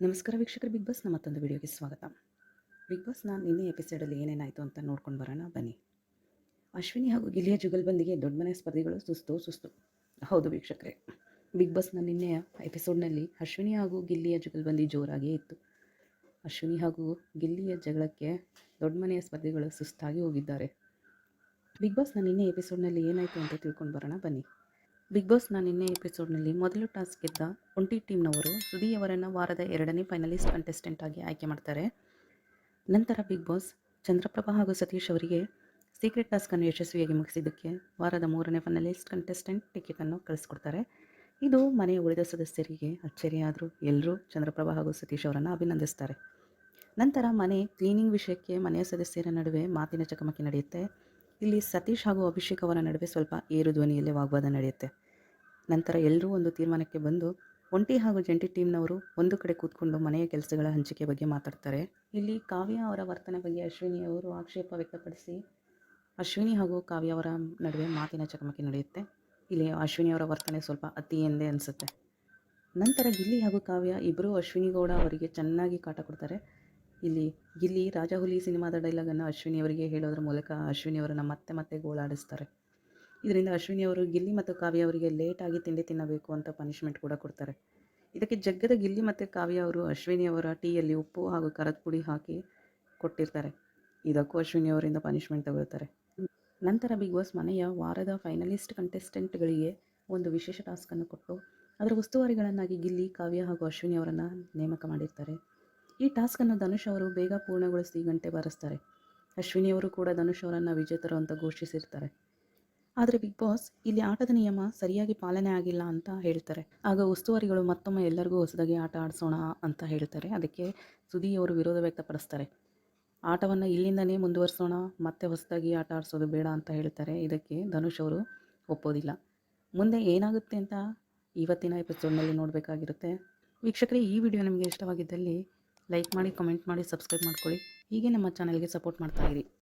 ನಮಸ್ಕಾರ ವೀಕ್ಷಕರು, ಬಿಗ್ ಬಾಸ್ನ ಮತ್ತೊಂದು ವಿಡಿಯೋಗೆ ಸ್ವಾಗತ. ಬಿಗ್ ಬಾಸ್ನ ನಿನ್ನೆ ಎಪಿಸೋಡಲ್ಲಿ ಏನೇನಾಯಿತು ಅಂತ ನೋಡ್ಕೊಂಡು ಬರೋಣ, ಬನ್ನಿ. ಅಶ್ವಿನಿ ಹಾಗೂ ಗಿಲಿಯ ಜುಗಲ್ಬಂದಿಗೆ ದೊಡ್ಡ ಮನೆ ಸ್ಪರ್ಧಿಗಳು ಸುಸ್ತು ಸುಸ್ತು. ಹೌದು ವೀಕ್ಷಕರೇ, ಬಿಗ್ ಬಾಸ್ನ ನಿನ್ನೆಯ ಎಪಿಸೋಡ್ನಲ್ಲಿ ಅಶ್ವಿನಿ ಹಾಗೂ ಗಿಲ್ಲಿಯ ಜುಗಲ್ಬಂದಿ ಜೋರಾಗೇ ಇತ್ತು. ಅಶ್ವಿನಿ ಹಾಗೂ ಗಿಲ್ಲಿಯ ಜಗಳಕ್ಕೆ ದೊಡ್ಡ ಮನೆಯ ಸ್ಪರ್ಧಿಗಳು ಸುಸ್ತಾಗಿ ಹೋಗಿದ್ದಾರೆ. ಬಿಗ್ ಬಾಸ್ನ ನಿನ್ನೆ ಎಪಿಸೋಡ್ನಲ್ಲಿ ಏನಾಯಿತು ಅಂತ ತಿಳ್ಕೊಂಡು ಬರೋಣ, ಬನ್ನಿ. ಬಿಗ್ ಬಾಸ್ನ ನಿನ್ನೆ ಎಪಿಸೋಡ್ನಲ್ಲಿ ಮೊದಲು ಟಾಸ್ಕ್ ಗೆದ್ದ ಒಂಟಿ ಟೀಮ್ನವರು ಸುದಿಯವರನ್ನು ವಾರದ ಎರಡನೇ ಫೈನಲಿಸ್ಟ್ ಕಂಟೆಸ್ಟೆಂಟ್ ಆಗಿ ಆಯ್ಕೆ ಮಾಡ್ತಾರೆ. ನಂತರ ಬಿಗ್ ಬಾಸ್ ಚಂದ್ರಪ್ರಭಾ ಹಾಗೂ ಸತೀಶ್ ಅವರಿಗೆ ಸೀಕ್ರೆಟ್ ಟಾಸ್ಕನ್ನು ಯಶಸ್ವಿಯಾಗಿ ಮುಗಿಸಿದ್ದಕ್ಕೆ ವಾರದ ಮೂರನೇ ಫೈನಲಿಸ್ಟ್ ಕಂಟೆಸ್ಟೆಂಟ್ ಟಿಕೆಟನ್ನು ಕಳಿಸ್ಕೊಡ್ತಾರೆ. ಇದು ಮನೆಯ ಉಳಿದ ಸದಸ್ಯರಿಗೆ ಅಚ್ಚರಿಯಾದರೂ ಎಲ್ಲರೂ ಚಂದ್ರಪ್ರಭಾ ಹಾಗೂ ಸತೀಶ್ ಅವರನ್ನು ಅಭಿನಂದಿಸ್ತಾರೆ. ನಂತರ ಮನೆ ಕ್ಲೀನಿಂಗ್ ವಿಷಯಕ್ಕೆ ಮನೆಯ ಸದಸ್ಯರ ನಡುವೆ ಮಾತಿನ ಚಕಮಕಿ ನಡೆಯುತ್ತೆ. ಇಲ್ಲಿ ಸತೀಶ್ ಹಾಗೂ ಅಭಿಷೇಕ್ ಅವರ ನಡುವೆ ಸ್ವಲ್ಪ ಏರು ಧ್ವನಿಯಲ್ಲಿ ವಾಗ್ವಾದ ನಡೆಯುತ್ತೆ. ನಂತರ ಎಲ್ಲರೂ ಒಂದು ತೀರ್ಮಾನಕ್ಕೆ ಬಂದು ಒಂಟಿ ಹಾಗೂ ಜಂಟಿ ಟೀಮ್ನವರು ಒಂದು ಕಡೆ ಕೂತ್ಕೊಂಡು ಮನೆಯ ಕೆಲಸಗಳ ಹಂಚಿಕೆ ಬಗ್ಗೆ ಮಾತಾಡ್ತಾರೆ. ಇಲ್ಲಿ ಕಾವ್ಯ ಅವರ ವರ್ತನೆ ಬಗ್ಗೆ ಅಶ್ವಿನಿ ಅವರು ಆಕ್ಷೇಪ ವ್ಯಕ್ತಪಡಿಸಿ, ಅಶ್ವಿನಿ ಹಾಗೂ ಕಾವ್ಯ ಅವರ ನಡುವೆ ಮಾತಿನ ಚಕಮಕಿ ನಡೆಯುತ್ತೆ. ಇಲ್ಲಿ ಅಶ್ವಿನಿ ಅವರ ವರ್ತನೆ ಸ್ವಲ್ಪ ಅತಿ ಎಂದೇ ಅನಿಸುತ್ತೆ. ನಂತರ ಗಿಲ್ಲಿ ಹಾಗೂ ಕಾವ್ಯ ಇಬ್ಬರೂ ಅಶ್ವಿನಿ ಗೌಡ ಅವರಿಗೆ ಚೆನ್ನಾಗಿ ಕಾಟ ಕೊಡ್ತಾರೆ. ಇಲ್ಲಿ ಗಿಲ್ಲಿ ರಾಜಹುಲಿ ಸಿನಿಮಾದ ಡೈಲಾಗನ್ನು ಅಶ್ವಿನಿ ಅವರಿಗೆ ಹೇಳೋದ್ರ ಮೂಲಕ ಅಶ್ವಿನಿ ಅವರನ್ನು ಮತ್ತೆ ಮತ್ತೆ ಗೋಳಾಡಿಸ್ತಾರೆ. ಇದರಿಂದ ಅಶ್ವಿನಿ ಅವರು ಗಿಲ್ಲಿ ಮತ್ತು ಕಾವ್ಯ ಅವರಿಗೆ ಲೇಟಾಗಿ ತಿಂಡಿ ತಿನ್ನಬೇಕು ಅಂತ ಪನಿಷ್ಮೆಂಟ್ ಕೂಡ ಕೊಡ್ತಾರೆ. ಇದಕ್ಕೆ ಜಗ್ಗದ ಗಿಲ್ಲಿ ಮತ್ತು ಕಾವ್ಯ ಅವರು ಅಶ್ವಿನಿ ಅವರ ಟೀಯಲ್ಲಿ ಉಪ್ಪು ಹಾಗೂ ಕರದ ಪುಡಿ ಹಾಕಿ ಕೊಟ್ಟಿರ್ತಾರೆ. ಇದಕ್ಕೂ ಅಶ್ವಿನಿ ಅವರಿಂದ ಪನಿಷ್ಮೆಂಟ್ ತಗೊಳ್ತಾರೆ. ನಂತರ ಬಿಗ್ ಬಾಸ್ ಮನೆಯ ವಾರದ ಫೈನಲಿಸ್ಟ್ ಕಂಟೆಸ್ಟೆಂಟ್ಗಳಿಗೆ ಒಂದು ವಿಶೇಷ ಟಾಸ್ಕನ್ನು ಕೊಟ್ಟು ಅದರ ಉಸ್ತುವಾರಿಗಳನ್ನಾಗಿ ಗಿಲ್ಲಿ, ಕಾವ್ಯ ಹಾಗೂ ಅಶ್ವಿನಿ ಅವರನ್ನು ನೇಮಕ ಮಾಡಿರ್ತಾರೆ. ಈ ಟಾಸ್ಕನ್ನು ಧನುಷ್ ಅವರು ಬೇಗ ಪೂರ್ಣಗೊಳಿಸಿ ಗಂಟೆ ಬಾರಿಸ್ತಾರೆ. ಅಶ್ವಿನಿ ಅವರು ಕೂಡ ಧನುಷ್ ಅವರನ್ನು ವಿಜೇತರು ಅಂತ ಘೋಷಿಸಿರ್ತಾರೆ. ಆದರೆ ಬಿಗ್ ಬಾಸ್ ಇಲ್ಲಿ ಆಟದ ನಿಯಮ ಸರಿಯಾಗಿ ಪಾಲನೆ ಆಗಿಲ್ಲ ಅಂತ ಹೇಳ್ತಾರೆ. ಆಗ ಉಸ್ತುವಾರಿಗಳು ಮತ್ತೊಮ್ಮೆ ಎಲ್ಲರಿಗೂ ಹೊಸದಾಗಿ ಆಟ ಆಡಿಸೋಣ ಅಂತ ಹೇಳ್ತಾರೆ. ಅದಕ್ಕೆ ಸುದಿ ಅವರು ವಿರೋಧ ವ್ಯಕ್ತಪಡಿಸ್ತಾರೆ. ಆಟವನ್ನು ಇಲ್ಲಿಂದನೇ ಮುಂದುವರಿಸೋಣ, ಮತ್ತೆ ಹೊಸದಾಗಿ ಆಟ ಆಡಿಸೋದು ಬೇಡ ಅಂತ ಹೇಳ್ತಾರೆ. ಇದಕ್ಕೆ ಧನುಷ್ ಅವರು ಒಪ್ಪೋದಿಲ್ಲ. ಮುಂದೆ ಏನಾಗುತ್ತೆ ಅಂತ ಇವತ್ತಿನ ಎಪಿಸೋಡ್ನಲ್ಲಿ ನೋಡಬೇಕಾಗಿರುತ್ತೆ. ವೀಕ್ಷಕರೇ, ಈ ವಿಡಿಯೋ ನಿಮಗೆ ಇಷ್ಟವಾಗಿದ್ದಲ್ಲಿ ಲೈಕ್ ಮಾಡಿ ಕಮೆಂಟ್ ಮಾಡಿ ಸಬ್ಸ್ಕ್ರೈಬ್ ಮಾಡ್ಕೊಳ್ಳಿ. ಹೀಗೆ ನಮ್ಮ ಚಾನಲ್ಗೆ ಸಪೋರ್ಟ್ ಮಾಡ್ತಾಯಿರಿ